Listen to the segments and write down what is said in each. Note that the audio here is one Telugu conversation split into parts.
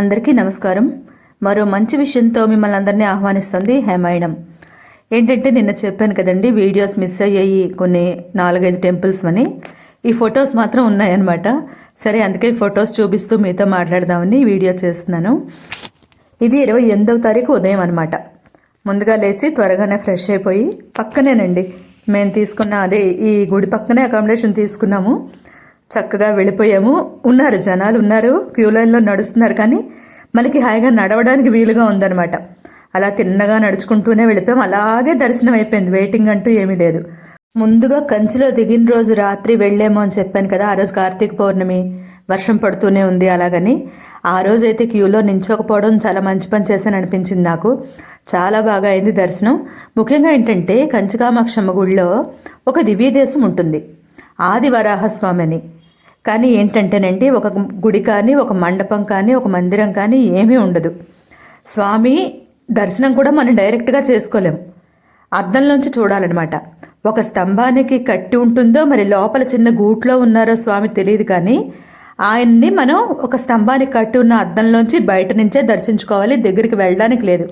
అందరికీ నమస్కారం. మరో మంచి విషయంతో మిమ్మల్ని అందరినీ ఆహ్వానిస్తుంది హేమాయణం. ఏంటంటే నిన్న చెప్పాను కదండి వీడియోస్ మిస్ అయ్యాయి కొన్ని నాలుగైదు టెంపుల్స్ అని. ఈ ఫొటోస్ మాత్రం ఉన్నాయన్నమాట. సరే అందుకే ఫొటోస్ చూపిస్తూ మీతో మాట్లాడదామని వీడియో చేస్తున్నాను. ఇది ఇరవై ఎనిమిదవ తారీఖు ఉదయం అనమాట ముందుగా లేచి త్వరగానే ఫ్రెష్ అయిపోయి పక్కనేనండి. మేము తీసుకున్న అదే ఈ గుడి పక్కనే అకామిడేషన్ తీసుకున్నాము. చక్కగా వెళ్ళిపోయాము. ఉన్నారు జనాలు ఉన్నారు క్యూ లైన్లో నడుస్తున్నారు కానీ మనకి హాయిగా నడవడానికి వీలుగా ఉందన్నమాట. అలా తిన్నగా నడుచుకుంటూనే వెళ్ళిపోయాం. అలాగే దర్శనం అయిపోయింది. వెయిటింగ్ అంటూ ఏమీ లేదు. ముందుగా కంచిలో దిగిన రోజు రాత్రి వెళ్ళేమో అని చెప్పాను కదా. ఆ రోజు కార్తీక పౌర్ణమి వర్షం పడుతూనే ఉంది అలాగని. ఆ రోజైతే క్యూలో నించోకపోవడం చాలా మంచి పని చేశాను అనిపించింది నాకు. చాలా బాగా అయింది దర్శనం. ముఖ్యంగా ఏంటంటే కంచికామాక్షమ్మ గుడిలో ఒక దివ్య దేశం ఉంటుంది. ఆది వరాహస్వామి అని. కానీ ఏంటంటేనండి ఒక గుడి కానీ ఒక మండపం కానీ ఒక మందిరం కానీ ఏమీ ఉండదు. స్వామి దర్శనం కూడా మనం డైరెక్ట్గా చేసుకోలేం. అద్దంలోంచి చూడాలన్నమాట. ఒక స్తంభానికి కట్టి ఉంటుందో మరి లోపల చిన్న గూట్లో ఉన్నారో స్వామి తెలియదు కానీ ఆయన్ని మనం ఒక స్తంభానికి కట్టి ఉన్న అద్దంలోంచి బయట నుంచే దర్శించుకోవాలి. దగ్గరికి వెళ్ళడానికి లేదు.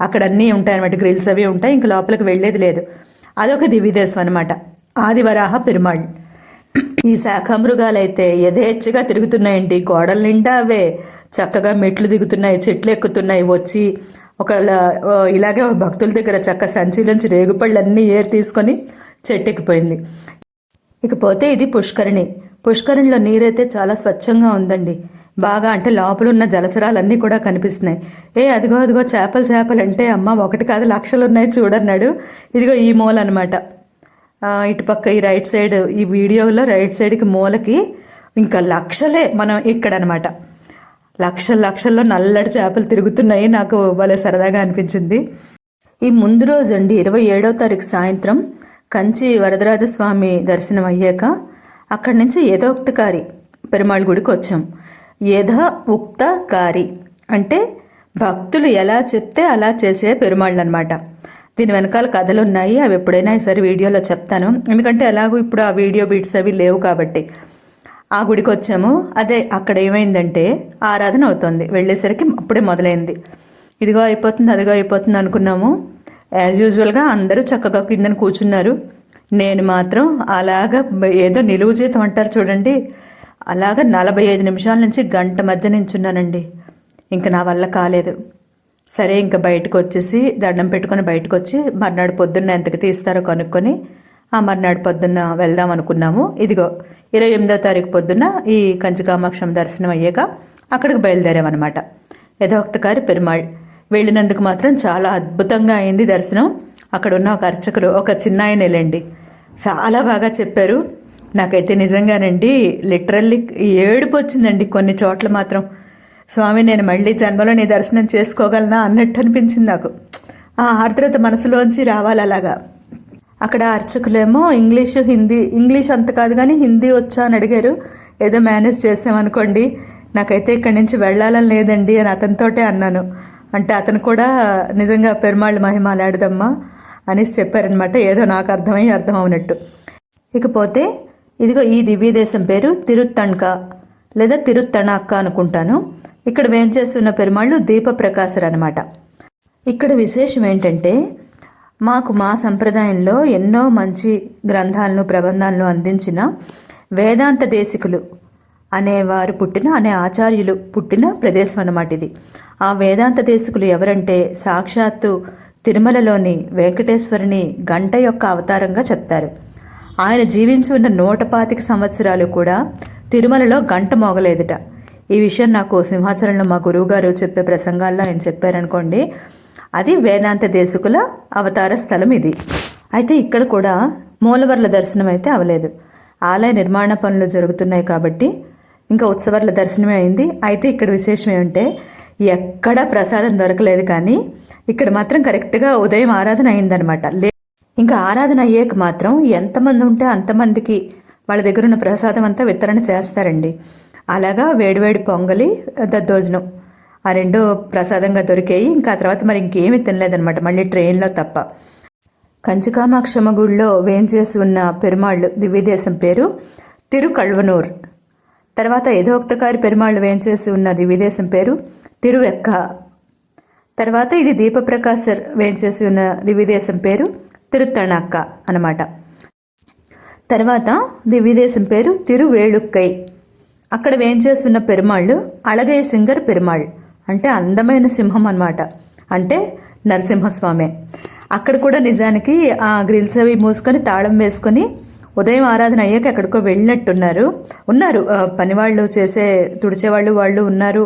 అక్కడ అన్నీ ఉంటాయన్నమాట. గ్రిల్స్ అవి ఉంటాయి. ఇంక లోపలికి వెళ్ళేది లేదు. అదొక దివ్యదేశం అనమాట ఆదివరాహ పెరుమాళ్. ఈ శాఖామృగాలైతే యథేచ్ఛగా తిరుగుతున్నాయండి. గోడల నిండా అవే చక్కగా మెట్లు దిగుతున్నాయి చెట్లు ఎక్కుతున్నాయి. వచ్చి ఒక ఇలాగే భక్తుల దగ్గర చక్క సంచిలోంచి రేగుపళ్ళు అన్నీ ఏరు తీసుకొని చెట్టెక్కిపోయింది. ఇకపోతే ఇది పుష్కరిణి. పుష్కరిణిలో నీరైతే చాలా స్వచ్ఛంగా ఉందండి. బాగా అంటే లోపల ఉన్న జలచరాలన్నీ కూడా కనిపిస్తున్నాయి. ఏ అదిగో అదిగో చేపలు చేపలు అంటే అమ్మ ఒకటి కాదు లక్షలు ఉన్నాయి చూడన్నాడు. ఇదిగో ఈ మూల అనమాట ఇటుపక్క ఈ రైట్ సైడ్ ఈ వీడియోలో రైట్ సైడ్కి మూలకి ఇంకా లక్షలే మనం ఇక్కడ అనమాట లక్షల లక్షల్లో నల్లటి చేపలు తిరుగుతున్నాయి. నాకు భలే సరదాగా అనిపించింది. ఈ ముందు రోజు అండి ఇరవై ఏడవ తారీఖు సాయంత్రం కంచి వరదరాజస్వామి దర్శనం అయ్యాక అక్కడి నుంచి యథోక్తకారి పెరుమాళ్ గుడికి వచ్చాం. యథ ఉక్తకారి అంటే భక్తులు ఎలా చెప్తే అలా చేసే పెరుమాళ్ళు అనమాట దీని వెనకాల కథలు ఉన్నాయి అవి ఎప్పుడైనా సరే వీడియోలో చెప్తాను. ఎందుకంటే ఎలాగో ఇప్పుడు ఆ వీడియో బీట్స్ అవి లేవు కాబట్టి. ఆ గుడికి వచ్చాము. అదే అక్కడ ఏమైందంటే ఆరాధన అవుతుంది. వెళ్ళేసరికి అప్పుడే మొదలైంది. ఇదిగో అయిపోతుంది అదిగో అయిపోతుంది అనుకున్నాము. యాజ్ యూజువల్గా అందరూ చక్కగా కిందని కూర్చున్నారు. నేను మాత్రం అలాగా ఏదో నిలువు జీతం అంటారు చూడండి. అలాగ నలభై ఐదు నిమిషాల నుంచి గంట మధ్య నించున్నానండి. ఇంకా నా వల్ల కాలేదు. సరే ఇంకా బయటకు వచ్చేసి దండం పెట్టుకొని బయటకు వచ్చి మర్నాడు పొద్దున్న ఎంతకు తీస్తారో కనుక్కొని ఆ మర్నాడు పొద్దున్న వెళ్దాం అనుకున్నాము. ఇదిగో ఇరవై ఎనిమిదో తారీఖు పొద్దున్న ఈ కంచికామాక్షం దర్శనం అయ్యాక అక్కడికి బయలుదేరామన్నమాట. యథోక్తకారి పెరుమాళ్ వెళ్ళినందుకు మాత్రం చాలా అద్భుతంగా అయింది దర్శనం. అక్కడ ఉన్న ఒక అర్చకులు ఒక చిన్న ఆయనలేండి చాలా బాగా చెప్పారు. నాకైతే నిజంగానండి లిటరల్లీ ఏడుపు వచ్చిందండి కొన్ని చోట్ల మాత్రం. స్వామి నేను మళ్ళీ జన్మలో నీ దర్శనం చేసుకోగలనా అన్నట్టు అనిపించింది నాకు. ఆ ఆర్ద్రత మనసులోంచి రావాలి అలాగా. అక్కడ అర్చకులేమో ఇంగ్లీషు హిందీ ఇంగ్లీష్ అంత కాదు కానీ హిందీ వచ్చా అని అడిగారు. ఏదో మేనేజ్ చేసామనుకోండి నాకైతే ఇక్కడి నుంచి వెళ్ళాలని లేదండి అని అతనితోటే అన్నాను. అంటే అతను కూడా నిజంగా పెరుమాళ్ళు మహిమాలాడదమ్మా అనేసి చెప్పారనమాట. ఏదో నాకు అర్థమై అర్థం అవునట్టు ఇకపోతే ఇదిగో ఈ దివ్యదేశం పేరు తిరుత్తణ్క లేదా తిరుత్తణాక్క అనుకుంటాను. ఇక్కడ వేంచేసి ఉన్న పెరుమాళ్ళు దీపప్రకాశర్ అనమాట ఇక్కడ విశేషం ఏంటంటే మాకు మా సంప్రదాయంలో ఎన్నో మంచి గ్రంథాలను ప్రబంధాలను అందించిన వేదాంత దేశికులు అనేవారు పుట్టిన అనే ఆచార్యులు పుట్టిన ప్రదేశం అన్నమాట ఇది. ఆ వేదాంత దేశికులు ఎవరంటే సాక్షాత్తు తిరుమలలోని వెంకటేశ్వరుని గంట యొక్క అవతారంగా చెప్తారు. ఆయన జీవించి ఉన్న నూట పాతిక సంవత్సరాలు కూడా తిరుమలలో గంట మోగలేదుట. ఈ విషయం నాకు సింహాచలంలో మా గురువుగారు చెప్పే ప్రసంగాల్లో ఆయన చెప్పారనుకోండి అది వేదాంత దేశకుల అవతార స్థలం ఇది. అయితే ఇక్కడ కూడా మూలవర్ల దర్శనం అయితే అవలేదు. ఆలయ నిర్మాణ పనులు జరుగుతున్నాయి కాబట్టి ఇంకా ఉత్సవర్ల దర్శనమే అయింది. అయితే ఇక్కడ విశేషం ఏమంటే ఎక్కడా ప్రసాదం దొరకలేదు కానీ ఇక్కడ మాత్రం కరెక్ట్గా ఉదయం ఆరాధన అయిందనమాట లే ఇంకా ఆరాధన అయ్యాక మాత్రం ఎంతమంది ఉంటే అంతమందికి వాళ్ళ దగ్గర ఉన్న ప్రసాదం అంతా వితరణ చేస్తారండి. అలాగా వేడివేడి పొంగలి దద్దోజనం ఆ రెండు ప్రసాదంగా దొరికాయి. ఇంకా తర్వాత మరి ఇంకేమీ తినలేదనమాట మళ్ళీ ట్రైన్లో తప్ప. కంచికామాక్షమ్మ గుడిలో వేంచేసి ఉన్న పెరుమాళ్ళు దివ్యదేశం పేరు తిరుకల్వనూర్. తర్వాత యథోక్తకారి పెరుమాళ్ళు వేంచేసి ఉన్న దివ్యదేశం పేరు తిరువెక్క. తర్వాత ఇది దీపప్రకాశర్ వేంచేసి ఉన్న దివ్యదేశం పేరు తిరుత్తణక్క అన్నమాట. తర్వాత దివ్యదేశం పేరు తిరువేళుక్కై. అక్కడ వేంచేసి ఉన్న పెరుమాళ్ళు అళగయ్య సింగర్ పెరుమాళ్ అంటే అందమైన సింహం అన్నమాట. అంటే నరసింహస్వామి. అక్కడ కూడా నిజానికి ఆ గ్రిల్స్ అవి మూసుకొని తాళం వేసుకొని ఉదయం ఆరాధన అయ్యాక ఎక్కడికో వెళ్ళినట్టున్నారు. ఉన్నారు. పనివాళ్ళు చేసే తుడిచేవాళ్ళు వాళ్ళు ఉన్నారు.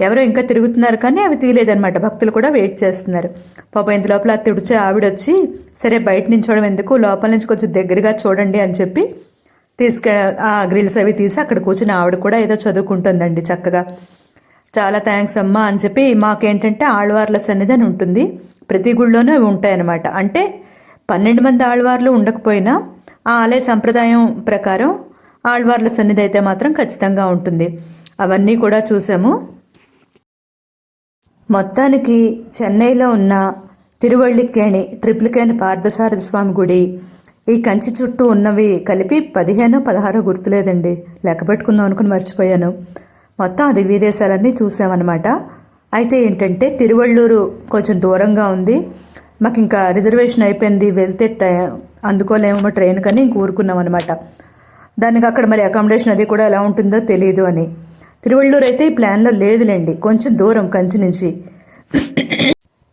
ఎవరో ఇంకా తిరుగుతున్నారు కానీ అవి తీయలేదన్నమాట. భక్తులు కూడా వెయిట్ చేస్తున్నారు. పాపం ఇంత లోపల తుడిచే ఆవిడ వచ్చి సరే బయట నించోవడం ఎందుకు? లోపల నుంచి కొంచెం దగ్గరగా చూడండి అని చెప్పి తీసుకె ఆ గ్రిల్స్ అవి తీసి అక్కడ కూర్చుని ఆవిడ కూడా ఏదో చదువుకుంటుందండి చక్కగా. చాలా థ్యాంక్స్ అమ్మా అని చెప్పి మాకేంటంటే ఆళ్వార్ల సన్నిధి అని ఉంటుంది. ప్రతి గుళ్ళోనూ అవి ఉంటాయన్నమాట. అంటే పన్నెండు మంది ఆళ్వార్లు ఉండకపోయినా ఆ ఆలయ సంప్రదాయం ప్రకారం ఆళ్వార్ల సన్నిధి అయితే మాత్రం ఖచ్చితంగా ఉంటుంది. అవన్నీ కూడా చూసాము. మొత్తానికి చెన్నైలో ఉన్న తిరువళ్ళికేణి ట్రిప్లికేణి పార్థసారథి స్వామి గుడి ఈ కంచి చుట్టూ ఉన్నవి కలిపి పదిహేను పదహారు గుర్తులేదండి. లెక్క పెట్టుకుందాం అనుకుని మర్చిపోయాను. మొత్తం ఆ దివ్య దేశాలన్నీ చూసామన్నమాట. అయితే ఏంటంటే తిరువళ్ళూరు కొంచెం దూరంగా ఉంది. మాకు ఇంకా రిజర్వేషన్ అయిపోయింది వెళ్తే అందుకోలేమో ట్రైన్ కానీ ఇంక ఊరుకున్నాం అనమాట దానికి అక్కడ మరి అకామిడేషన్ అది కూడా ఎలా ఉంటుందో తెలియదు అని. తిరువళ్ళూరు అయితే ఈ ప్లాన్లో లేదులేండి. కొంచెం దూరం కంచి నుంచి.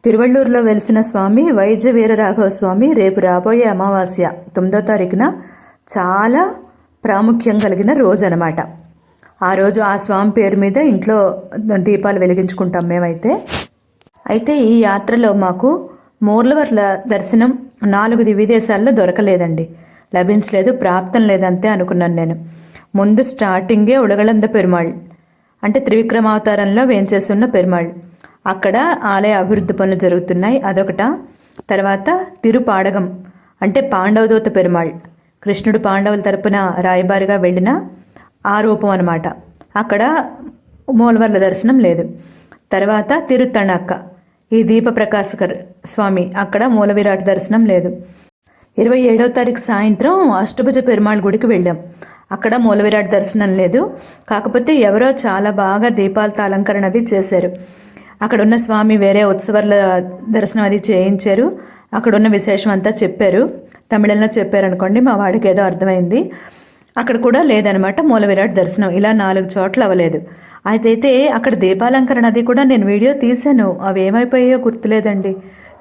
తిరువళ్ళూరులో వెలిసిన స్వామి వైద్య వీరరాఘవ స్వామి రేపు రాబోయే అమావాస్య తొమ్మిదో తారీఖున చాలా ప్రాముఖ్యం కలిగిన రోజు అనమాట ఆ రోజు ఆ స్వామి పేరు మీద ఇంట్లో దీపాలు వెలిగించుకుంటాం మేమైతే. అయితే ఈ యాత్రలో మాకు మూర్లవర్ల దర్శనం నాలుగు దివ్యదేశాల్లో దొరకలేదండి. లభించలేదు ప్రాప్తం లేదంతే అనుకున్నాను నేను. ముందు స్టార్టింగే ఉడగళంద పెరుమాళ్. అంటే త్రివిక్రమావతారంలో వేంచేస్తున్న పెరుమాళ్. అక్కడ ఆలయ అభివృద్ధి పనులు జరుగుతున్నాయి. అదొకట. తర్వాత తిరుపాడగం అంటే పాండవదూత పెరుమాళ్. కృష్ణుడు పాండవుల తరపున రాయబారిగా వెళ్ళిన ఆ రూపం అనమాట అక్కడ మూలవర్ల దర్శనం లేదు. తర్వాత తిరుత్తణక్క ఈ దీప ప్రకాశకర్ స్వామి అక్కడ మూల విరాట్ దర్శనం లేదు. ఇరవై ఏడవ తారీఖు సాయంత్రం అష్టభుజ పెరుమాళ్ గుడికి వెళ్ళాం. అక్కడ మూల విరాట్ దర్శనం లేదు. కాకపోతే ఎవరో చాలా బాగా దీపాలతో అలంకరణ అది చేశారు. అక్కడ ఉన్న స్వామి వేరే ఉత్సవాల దర్శనం అది చేయించారు. అక్కడ ఉన్న విశేషం అంతా చెప్పారు. తమిళంలో చెప్పారు అనుకోండి మా వాడికి ఏదో అర్థమైంది. అక్కడ కూడా లేదనమాట మూల విరాట్ దర్శనం. ఇలా నాలుగు చోట్ల అవ్వలేదు. అయితే అక్కడ దీపాలంకరణ అది కూడా నేను వీడియో తీశాను. అవి ఏమైపోయాయో గుర్తులేదండి.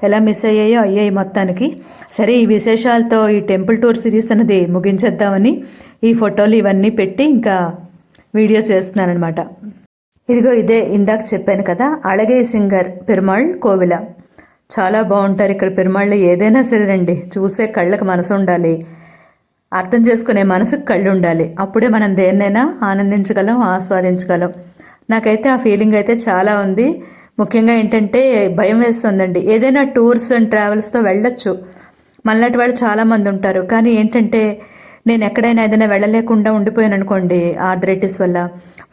ఎలా మిస్ అయ్యాయో అయ్యాయి మొత్తానికి. సరే ఈ విశేషాలతో ఈ టెంపుల్ టూర్ సిరీస్ అన్నది ముగించేద్దామని ఈ ఫోటోలు ఇవన్నీ పెట్టి ఇంకా వీడియో చేస్తున్నానమాట ఇదిగో ఇదే ఇందాక చెప్పాను కదా అళగే సింగర్ పెరుమాళ్ కోవిల. చాలా బాగుంటారు ఇక్కడ పెరుమాళ్ళు ఏదైనా సరేనండి. చూసే కళ్ళకు మనసు ఉండాలి. అర్థం చేసుకునే మనసుకు కళ్ళు ఉండాలి. అప్పుడే మనం దేన్నైనా ఆనందించగలం ఆస్వాదించగలం. నాకైతే ఆ ఫీలింగ్ అయితే చాలా ఉంది. ముఖ్యంగా ఏంటంటే భయం వేస్తుందండి. ఏదైనా టూర్స్ అండ్ ట్రావెల్స్తో వెళ్ళొచ్చు. మళ్ళీ వాళ్ళు చాలామంది ఉంటారు. కానీ ఏంటంటే నేను ఎక్కడైనా ఏదైనా వెళ్ళలేకుండా ఉండిపోయాను అనుకోండి ఆర్థరైటిస్ వల్ల.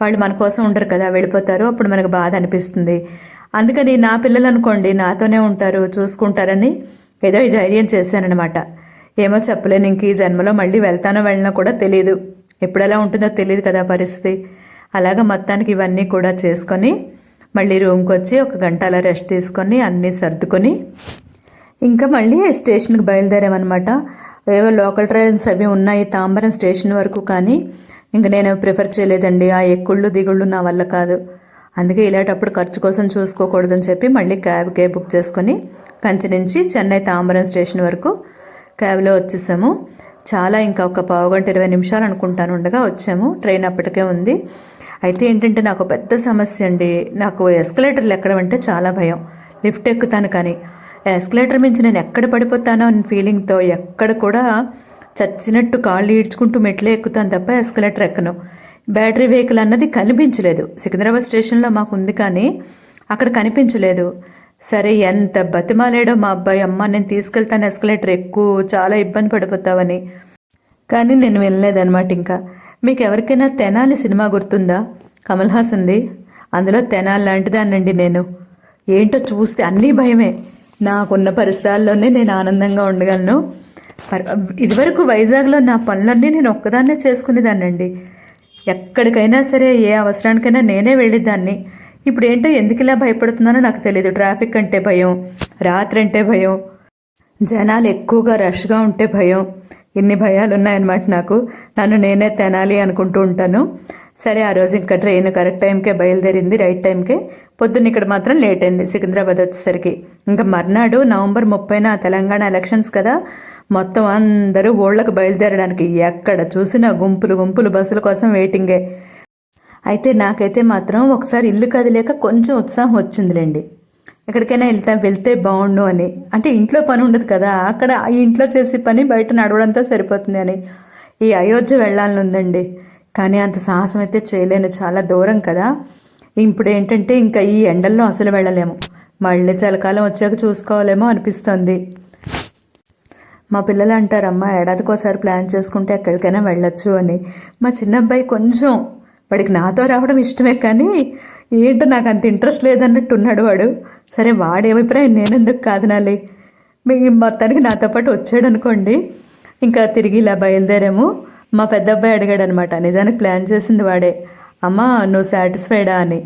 వాళ్ళు మన కోసం ఉండరు కదా వెళ్ళిపోతారు. అప్పుడు మనకు బాధ అనిపిస్తుంది. అందుకని నా పిల్లలు అనుకోండి నాతోనే ఉంటారు చూసుకుంటారని ఏదో ఈ ధైర్యం చేశానన్నమాట. ఏమో చెప్పలేను ఇంక ఈ జన్మలో మళ్ళీ వెళ్తానో వెళ్ళినా కూడా తెలియదు ఎప్పుడు ఎలా ఉంటుందో తెలియదు కదా పరిస్థితి. అలాగ మొత్తానికి ఇవన్నీ కూడా చేసుకొని మళ్ళీ రూమ్కి వచ్చి ఒక గంట అలా రెస్ట్ తీసుకొని అన్నీ సర్దుకొని ఇంకా మళ్ళీ స్టేషన్కి బయలుదేరామన్నమాట. ఏవో లోకల్ ట్రైన్స్ అవి ఉన్నాయి తాంబరం స్టేషన్ వరకు కానీ ఇంక నేను ప్రిఫర్ చేయలేదండి. ఆ ఎక్కుళ్ళు దిగుళ్ళు నా వల్ల కాదు. అందుకే ఇలాంటప్పుడు ఖర్చు కోసం చూసుకోకూడదని చెప్పి మళ్ళీ క్యాబ్ బుక్ చేసుకొని కంచి నుంచి చెన్నై తాంబరం స్టేషన్ వరకు క్యాబ్లో వచ్చేసాము. చాలా ఇంకా ఒక పావుగంట ఇరవై నిమిషాలు అనుకుంటాను ఉండగా వచ్చాము. ట్రైన్ అప్పటికే ఉంది. అయితే ఏంటంటే నాకు పెద్ద సమస్య అండి. నాకు ఎస్కలేటర్లు ఎక్కడం అంటే చాలా భయం. లిఫ్ట్ ఎక్కుతాను కానీ ఎస్కలేటర్ మించి నేను ఎక్కడ పడిపోతానో అని ఫీలింగ్తో ఎక్కడ కూడా చచ్చినట్టు కాళ్ళు ఈడ్చుకుంటూ మెట్లే ఎక్కుతాను తప్ప ఎస్కలేటర్ ఎక్కను. బ్యాటరీ వెహికల్ అన్నది కనిపించలేదు. సికింద్రాబాద్ స్టేషన్లో మాకు ఉంది కానీ అక్కడ కనిపించలేదు. సరే ఎంత బతిమాలేడో మా అబ్బాయి అమ్మ నేను తీసుకెళ్తాను ఎస్కలేటర్ ఎక్కువ చాలా ఇబ్బంది పడిపోతావని. కానీ నేను వినలేదన్నమాట ఇంకా. మీకు ఎవరికైనా తెనాలి సినిమా గుర్తుందా? కమల్ హాసన్ది. అందులో తెనాలి లాంటిదానండి నేను. ఏంటో చూస్తే అన్నీ భయమే. నాకున్న పరిసరాల్లోనే నేను ఆనందంగా ఉండగలను. పర్- ఇదివరకు వైజాగ్లో నా పనులన్నీ నేను ఒక్కదాన్నే చేసుకునేదాన్నండి. ఎక్కడికైనా సరే ఏ అవసరానికైనా నేనే వెళ్ళేదాన్ని. ఇప్పుడు ఏంటో ఎందుకు ఇలా భయపడుతున్నానో నాకు తెలియదు ట్రాఫిక్ అంటే భయం రాత్రి అంటే భయం జనాలు ఎక్కువగా రష్గా ఉంటే భయం. ఇన్ని భయాలు ఉన్నాయన్నమాట నాకు. నన్ను నేనే తినాలి అనుకుంటూ ఉంటాను. సరే ఆ రోజు ఇంకా ట్రైన్ కరెక్ట్ టైంకే బయలుదేరింది రైట్ టైంకే. పొద్దున్న ఇక్కడ మాత్రం లేట్ అయింది సికింద్రాబాద్ వచ్చేసరికి. ఇంకా మర్నాడు నవంబర్ ముప్పైన తెలంగాణ ఎలక్షన్స్ కదా. మొత్తం అందరూ ఊళ్ళకు బయలుదేరడానికి ఎక్కడ చూసినా గుంపులు గుంపులు బస్సుల కోసం వెయిటింగే అయితే నాకైతే మాత్రం ఒకసారి ఇల్లు కదిలేక కొంచెం ఉత్సాహం వచ్చిందిలేండి. ఎక్కడికైనా వెళ్తా వెళ్తే బాగుండు అని. అంటే ఇంట్లో పని ఉండదు కదా అక్కడ ఈ ఇంట్లో చేసే పని బయట నడవడంతో సరిపోతుంది అని. ఈ అయోధ్య వెళ్ళాలని ఉందండి. కానీ అంత సాహసం అయితే చేయలేను. చాలా దూరం కదా. ఇప్పుడు ఏంటంటే ఇంకా ఈ ఎండల్లో అసలు వెళ్ళలేము. మళ్ళీ చలికాలం వచ్చాక చూసుకోవాలేమో అనిపిస్తుంది. మా పిల్లలు అంటారమ్మా ఏడాదికోసారి ప్లాన్ చేసుకుంటే ఎక్కడికైనా వెళ్ళొచ్చు అని. మా చిన్న అబ్బాయి కొంచెం వాడికి నాతో రావడం ఇష్టమే కానీ ఏంటో నాకు అంత ఇంట్రెస్ట్ లేదన్నట్టు ఉన్నాడు వాడు. సరే వాడి అభిప్రాయం నేను ఎందుకు కాదనాలి మీ మొత్తానికి నాతో పాటు వచ్చాడు అనుకోండి. ఇంకా తిరిగి ఇలా బయలుదేరాము. మా పెద్ద అబ్బాయి అడిగాడు అనమాట నిజానికి ప్లాన్ చేసింది వాడే. అమ్మా నువ్వు సాటిస్ఫైడా? అని.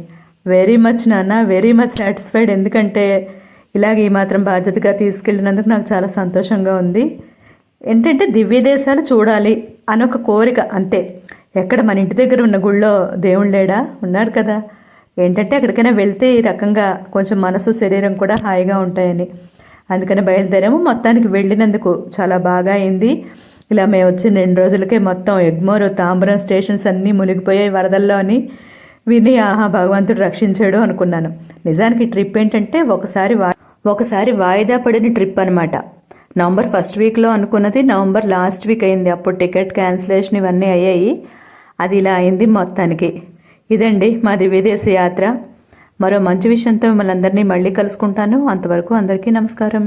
వెరీ మచ్ నాన్న వెరీ మచ్ సాటిస్ఫైడ్ ఎందుకంటే ఇలాగ ఈ మాత్రం బాధ్యతగా తీసుకెళ్ళినందుకు నాకు చాలా సంతోషంగా ఉంది. ఏంటంటే దివ్య దేశాలు చూడాలి అని ఒక కోరిక అంతే. ఎక్కడ మన ఇంటి దగ్గర ఉన్న గుళ్ళో దేవుడు లేడా? ఉన్నారు కదా. ఏంటంటే ఎక్కడికైనా వెళ్తే ఈ రకంగా కొంచెం మనసు శరీరం కూడా హాయిగా ఉంటాయని. అందుకని బయలుదేరాము. మొత్తానికి వెళ్ళినందుకు చాలా బాగా అయింది. ఇలా మేము వచ్చిన రెండు రోజులకే మొత్తం ఎగ్మోరు తాంబరం స్టేషన్స్ అన్నీ మునిగిపోయాయి వరదల్లో అని విని ఆహా భగవంతుడు రక్షించాడు అనుకున్నాను. నిజానికి ట్రిప్ ఏంటంటే ఒకసారి వా ఒకసారి వాయిదా పడిన ట్రిప్ అనమాట నవంబర్ ఫస్ట్ వీక్లో అనుకున్నది నవంబర్ లాస్ట్ వీక్ అయింది. అప్పుడు టికెట్ క్యాన్సిలేషన్ ఇవన్నీ అయ్యాయి. అది ఇలా అయింది మొత్తానికి. ఇదండి మాది విదేశ యాత్ర. మరో మంచి విషయంతో మిమ్మల్ని అందరినీ మళ్ళీ కలుసుకుంటాను. అంతవరకు అందరికీ నమస్కారం.